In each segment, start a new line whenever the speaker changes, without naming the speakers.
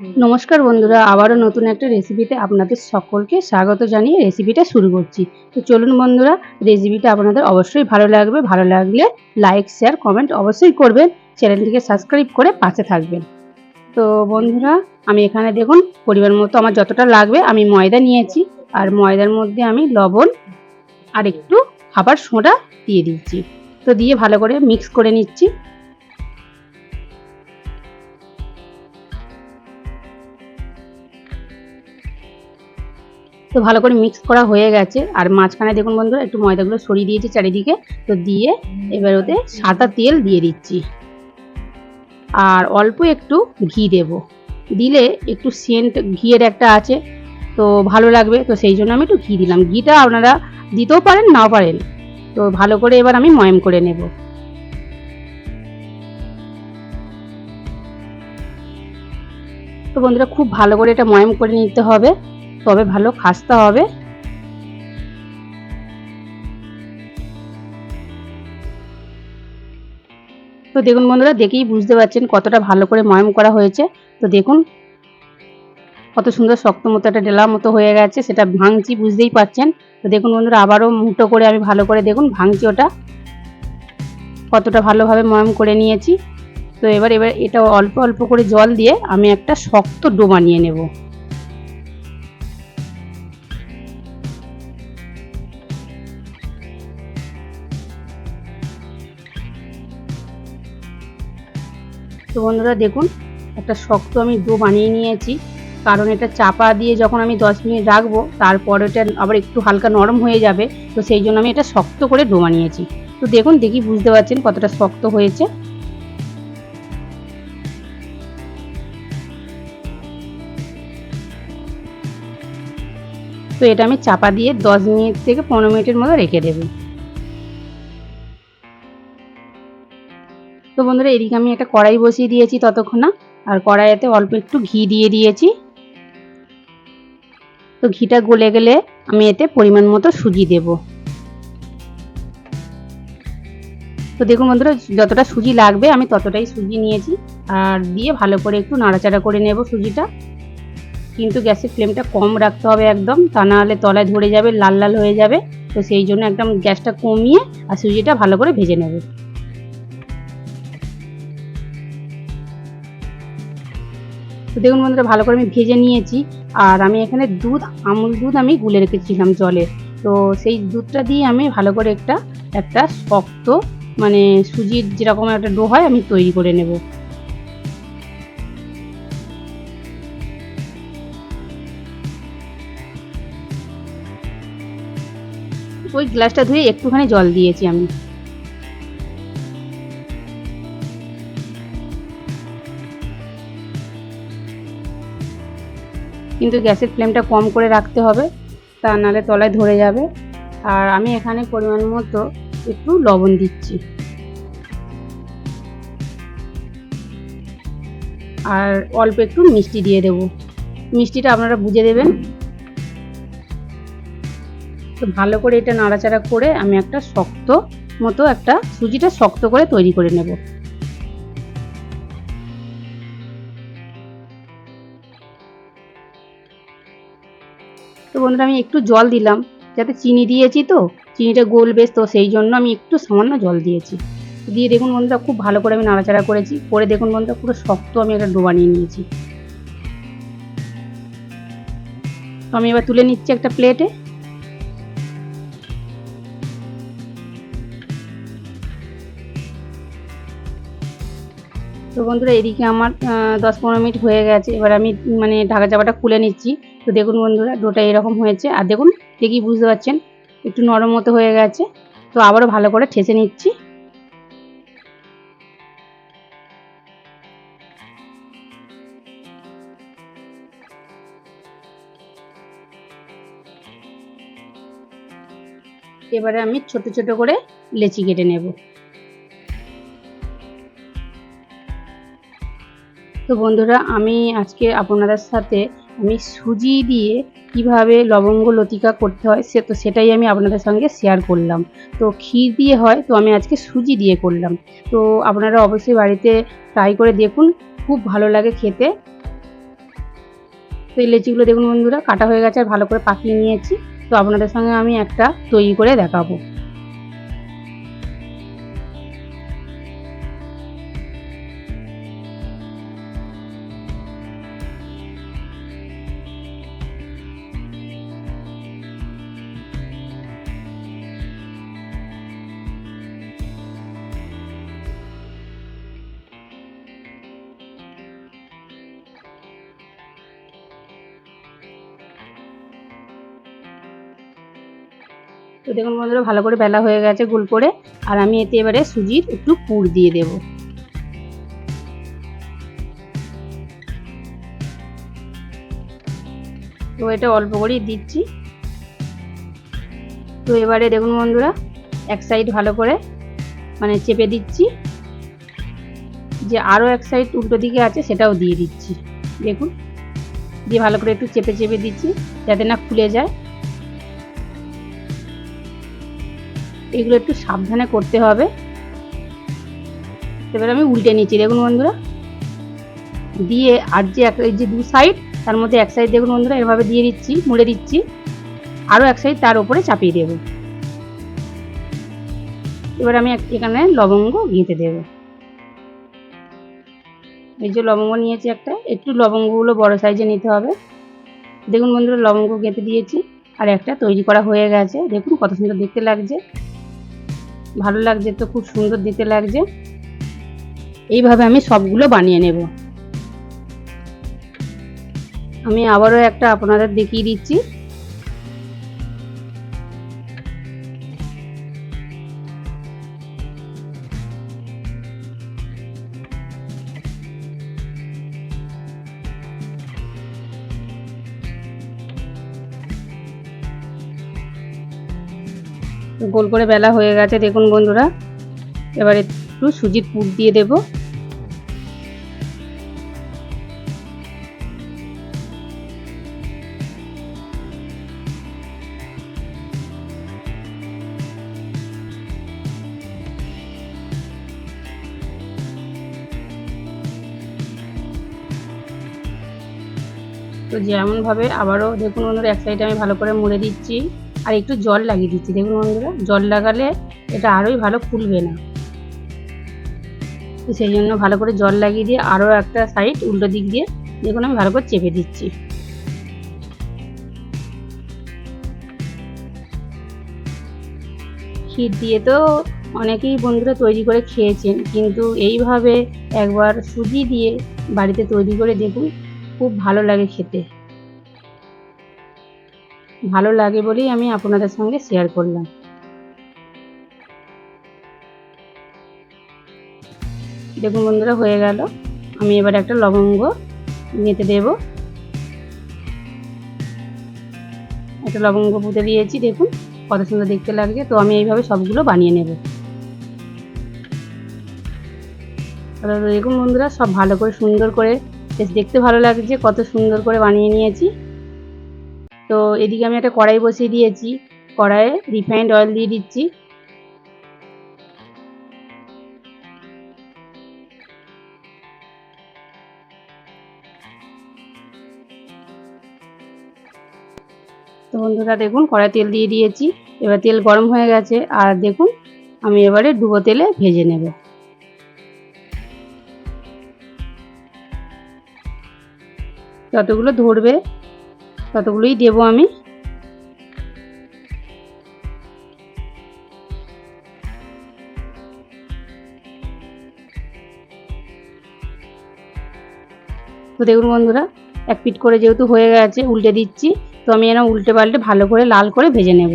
নমস্কার বন্ধুরা, আবারও নতুন একটা রেসিপিতে আপনাদের সকলকে স্বাগত জানিয়ে রেসিপিটা শুরু করছি। তো চলুন বন্ধুরা রেসিপিটা আপনাদের অবশ্যই ভালো লাগবে। ভালো লাগলে লাইক শেয়ার কমেন্ট অবশ্যই করবেন। চ্যানেলটিকে সাবস্ক্রাইব করে পাশে থাকবেন। তো বন্ধুরা, আমি এখানে দেখুন, পরিমাণ মতো আমার যতটা লাগবে আমি ময়দা নিয়েছি। আর ময়দার মধ্যে আমি লবণ আর একটু খাবার সোডা দিয়ে দিচ্ছি তো দিয়ে ভালো করে মিক্স করে নিচ্ছি। তো ভালো করে মিক্স করা হয়ে গেছে। আর মাঝখানে দেখুন বন্ধুরা, একটু ময়দাগুলো সরিয়ে দিয়েছি চারিদিকে। তো দিয়ে এবার ওতে সাদা তেল দিয়ে দিচ্ছি। আর অল্প একটু ঘি দেব। দিলে একটু সেন্ট ঘিয়ের একটা আছে, তো ভালো লাগবে। তো সেই জন্য আমি একটু ঘি দিলাম। ঘিটা আপনারা দিতেও পারেন, নাও পারেন। তো ভালো করে এবার আমি ময়ম করে নেব। তো বন্ধুরা, খুব ভালো করে এটা ময়ম করে নিতে হবে। তবে ভালো খাসতে হবে। তো দেখুন বন্ধুরা, দেখেই বুঝতে পারছেন কতটা ভালো করে ময়ম করা হয়েছে। তো দেখুন, কত সুন্দর শক্ত মতো একটা ডেলার মতো হয়ে গেছে, সেটা ভাঙছি বুঝতেই পারছেন। তো দেখুন বন্ধুরা, আবারও মুটো করে আমি ভালো করে দেখুন ভাঙছি ওটা কতটা ভালোভাবে ময়ম করে নিয়েছি। তো এবার এবার এটা অল্প অল্প করে জল দিয়ে আমি একটা শক্ত ডো বানিয়ে নেব। তো বন্ধুরা দেখুন, একটা শক্ত আমি ডো বানিয়ে নিয়েছি। কারণ এটা চাপা দিয়ে যখন আমি দশ মিনিট রাখব, তারপর এটা আবার একটু হালকা নরম হয়ে যাবে। তো সেই জন্য আমি এটা শক্ত করে ডো বানিয়েছি। তো দেখুন, দেখি বুঝতে পারছেন কতটা শক্ত হয়েছে। তো এটা আমি চাপা দিয়ে দশ মিনিট থেকে পনেরো মিনিটের মতো রেখে দেবো। তো বন্ধুরা, এদিকে আমি একটা কড়াই বসিয়ে দিয়েছি ততক্ষণ না। আর কড়াইতে অল্প একটু ঘি দিয়ে দিয়েছি। তো ঘিটা গলে গেলে আমি এতে পরিমাণ মতো সুজি দেব। তো দেখুন বন্ধুরা, যতটা সুজি লাগবে আমি ততটাই সুজি নিয়েছি। আর দিয়ে ভালো করে একটু নাড়াচাড়া করে নেব সুজিটা। কিন্তু গ্যাসের ফ্লেমটা কম রাখতে হবে একদম, তা নাহলে তলায় ধরে যাবে, লাল লাল হয়ে যাবে। তো সেই জন্য একদম গ্যাসটা কমিয়ে আর সুজিটা ভালো করে ভেজে নেবে। তো দেখুন বন্ধুরা, ভালো করে আমি ভেজে নিয়েছি। আর আমি এখানে দুধ, আমুল দুধ আমি গুলে রেখেছিলাম জলে। তো সেই দুধটা দিয়ে আমি ভালো করে একটা একটা শক্ত মানে সুজির যেরকম একটা ডো হয়, আমি তৈরি করে নেব। ওই গ্লাসটা ধুয়ে একটুখানি জল দিয়েছি আমি। কিন্তু গ্যাসের ফ্লেমটা কম করে রাখতে হবে, তা নাহলে তলায় ধরে যাবে। আর আমি এখানে পরিমাণ মতো একটু লবণ দিচ্ছি। আর অল্প একটু মিষ্টি দিয়ে দেব। মিষ্টিটা আপনারা বুঝে দেবেন। তো ভালো করে এটা নাড়াচাড়া করে আমি একটা শক্ত মতো একটা সুজিটা শক্ত করে তৈরি করে নেব। বন্ধুরা, আমি একটু জল দিলাম। যাতে চিনি দিয়েছি তো, চিনিটা গলবে তো, সেই জন্য আমি একটু সামান্য জল দিয়েছি। দিয়ে দেখুন বন্ধুরা, খুব ভালো করে আমি নাড়াচাড়া করেছি। করে দেখুন বন্ধুরা, পুরো শক্ত আমি একটা ডো বানিয়ে নিয়েছি। তো আমি এবার তুলে নিচ্ছি একটা প্লেটে। তো বন্ধুরা, এদিকে আমার দশ পনেরো মিনিট হয়ে গেছে। এবার আমি মানে ঢাকা চাপাটা খুলে নিচ্ছি। তো দেখুন বন্ধুরা, ডোটা এরকম হয়েছে। আর দেখুন, দেখি বুঝতে পারছেন, একটু নরম মতো হয়ে গেছে। তো আবারও ভালো করে ঠেসে নিচ্ছি। এবারে আমি ছোট ছোট করে লেচি কেটে নেব। তো বন্ধুরা, আমি আজকে আপনাদের সাথে আমি সুজি দিয়ে কীভাবে লবঙ্গ লতিকা করতে হয় সে তো সেটাই আমি আপনাদের সঙ্গে শেয়ার করলাম। তো ক্ষীর দিয়ে হয়, তো আমি আজকে সুজি দিয়ে করলাম। তো আপনারা অবশ্যই বাড়িতে ট্রাই করে দেখুন, খুব ভালো লাগে খেতে। তো এই লেচিগুলো দেখুন বন্ধুরা, কাটা হয়ে গেছে আর ভালো করে পাকিয়ে নিয়েছি। তো আপনাদের সঙ্গে আমি একটা তৈরি করে দেখাবো। তো দেখুন বন্ধুরা, ভালো করে বেলা হয়ে গেছে গোল করে। আর আমি এতে এবারে সুজির একটু পুর দিয়ে দেব। তো এটা অল্প করেই দিচ্ছি। তো এবারে দেখুন বন্ধুরা, এক সাইড ভালো করে মানে চেপে দিচ্ছি। যে আরও এক সাইড উল্টো দিকে আছে, সেটাও দিয়ে দিচ্ছি। দেখুন, দিয়ে ভালো করে একটু চেপে চেপে দিচ্ছি, যাতে না খুলে যায়। এগুলো একটু সাবধানে করতে হবে। এবার আমি উল্টে নিচ্ছি, দেখুন বন্ধুরা। দিয়ে আর যে এক যে দু সাইড তার মধ্যে এক সাইড দেখুন বন্ধুরা, এভাবে দিয়ে দিচ্ছি, মুড়ে দিচ্ছি। আরও এক সাইড তার উপরে চাপিয়ে দেব। এবার আমি এখানে লবঙ্গ গেঁথে দেব। এই যে লবঙ্গ নিয়েছি একটা, একটু লবঙ্গগুলো বড় সাইজে নিতে হবে। দেখুন বন্ধুরা, লবঙ্গ গেঁথে দিয়েছি, আর একটা তৈরি করা হয়ে গেছে। দেখুন কত সুন্দর দেখতে লাগছে। ভালো লাগছে তো, খুব সুন্দর দিতে লাগছে। এইভাবে আমি সবগুলো বানিয়ে নেব। আমি আবারও একটা আপনাদের দেখিয়ে দিচ্ছি। গোল করে বেলা হয়ে গেছে দেখুন বন্ধুরা। এবারে একটু সুজির পুর দিয়ে দেব। তো যেমনভাবে আবারও দেখুন বন্ধুরা, এক সাইডে আমি ভালো করে মুড়ে দিচ্ছি। আর একটু জল লাগিয়ে দিচ্ছি। দেখুন বন্ধুরা, জল লাগালে এটা আরোই ভালো ফুলবে না। তো সেই জন্য ভালো করে জল লাগিয়ে দিয়ে আরও একটা সাইড উল্টো দিক দিয়ে দেখুন আমি ভালো করে চেপে দিচ্ছি। ক্ষীর দিয়ে তো অনেকেই বন্ধুরা তৈরি করে খেয়েছেন, কিন্তু এইভাবে একবার সুজি দিয়ে বাড়িতে তৈরি করে দেখুন, খুব ভালো লাগে খেতে। ভালো লাগে বলেই আমি আপনাদের সঙ্গে শেয়ার করলাম। দেখুন বন্ধুরা, হয়ে গেল। আমি এবার একটা লবঙ্গ নিতে দেব। একটা লবঙ্গ পুঁতে দিয়েছি, দেখুন কত সুন্দর দেখতে লাগছে। তো আমি এইভাবে সবগুলো বানিয়ে নেব। দেখুন বন্ধুরা, সব ভালো করে সুন্দর করে, বেশ দেখতে ভালো লাগছে, কত সুন্দর করে বানিয়ে নিয়েছি। তো এদিকে আমি একটা কড়াই বসিয়ে দিয়েছি। কড়াইয়ে রিফাইন্ড অয়েল দিয়ে দিচ্ছি। তো বন্ধুরা, দেখুন, কড়াই তেল দিয়ে দিয়েছি। এবার তেল গরম হয়ে গেছে। আর দেখুন, আমি এবারে ডুবো তেলে ভেজে নেব। যতগুলো ধরবে ততগুলোই দেব আমি। তো দেখুন বন্ধুরা, এক পিট করে যেহেতু হয়ে গেছে, উল্টে দিচ্ছি, তো আমি এরকম উল্টে পাল্টে ভালো করে লাল করে ভেজে নেব।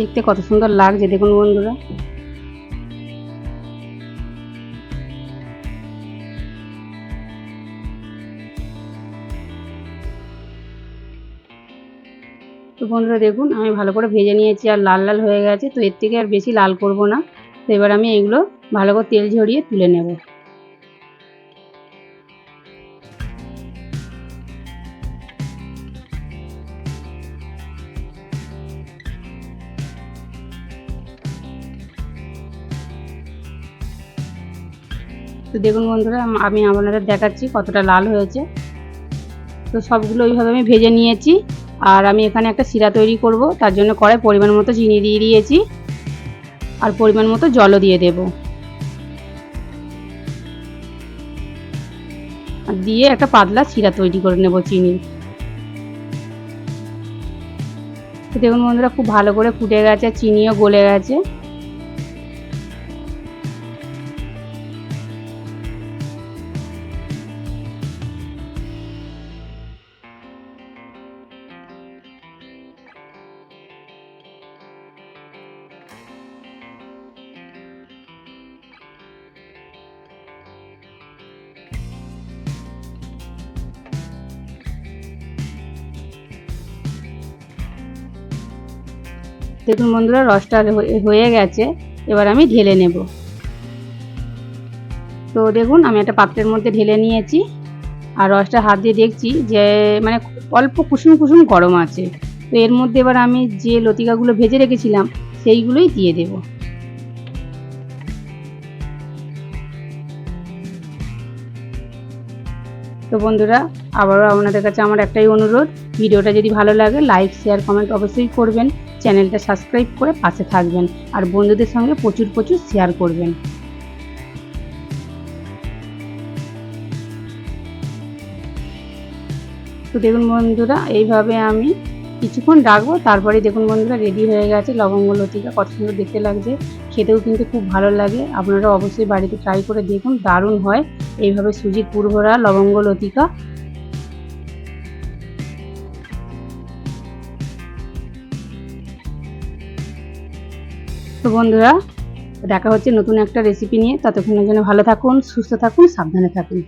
দেখতে কত সুন্দর লাগছে, দেখুন বন্ধুরা। তো বন্ধুরা, দেখুন, আমি ভালো করে ভেজে নিয়েছি, আর লাল লাল হয়ে গেছে, তো এর থেকে আর বেশি লাল করব না। তো এবার আমি এগুলো ভালো করে তেল ঝরিয়ে তুলে নেব। তো দেখুন বন্ধুরা, আমি আপনাদের দেখাচ্ছি কতটা লাল হয়েছে। তো সবগুলো ওইভাবে আমি ভেজে নিয়েছি, আর আমি এখানে একটা শিরা তৈরি করব, তার জন্য কড়াই পরিমাণ মতো চিনি দিয়ে দিয়েছি, আর পরিমাণ মতো জলও দিয়ে দেব। দিয়ে একটা পাতলা শিরা তৈরি করে নেব চিনি। দেখুন বন্ধুরা, খুব ভালো করে ফুটে গেছে, চিনিও গলে গেছে। দেখুন বন্ধুরা, রসটা হয়ে- হয়ে গেছে। এবার আমি ঢেলে নেব। তো দেখুন, আমি একটা পাত্রের মধ্যে ঢেলে নিয়েছি। আর রসটা হাত দিয়ে দেখছি যে মানে অল্প কুসুম কুসুম গরম আছে। তো এর মধ্যে এবার আমি যে লতিকাগুলো ভেজে রেখেছিলাম, সেইগুলোই দিয়ে দেব। তো বন্ধুরা, আবারও আপনাদের কাছে আমার একটাই অনুরোধ। ভিডিওটা যদি ভালো লাগে, লাইক, শেয়ার, কমেন্ট অবশ্যই করবেন। চ্যানেলটা সাবস্ক্রাইব করে পাশে থাকবেন আর বন্ধুদের সঙ্গে প্রচুর প্রচুর শেয়ার করবেন। তো দেখুন বন্ধুরা, এইভাবে আমি কিছুক্ষণ রাখব, তারপরে দেখুন বন্ধুরা রেডি হয়ে গেছে লবঙ্গ লতিকা, কত সুন্দর দেখতে লাগছে। খেতেও কিন্তু খুব ভালো লাগে আপনারা অবশ্যই বাড়িতে ট্রাই করে দেখুন, দারুণ হয়। এইভাবে সুজির পুরভরা, লবঙ্গ লতিকা তো বন্ধুরা, দেখা হচ্ছে নতুন একটা রেসিপি নিয়ে। ততক্ষণের জন্য ভালো থাকুন, সুস্থ থাকুন, সাবধানে থাকুন।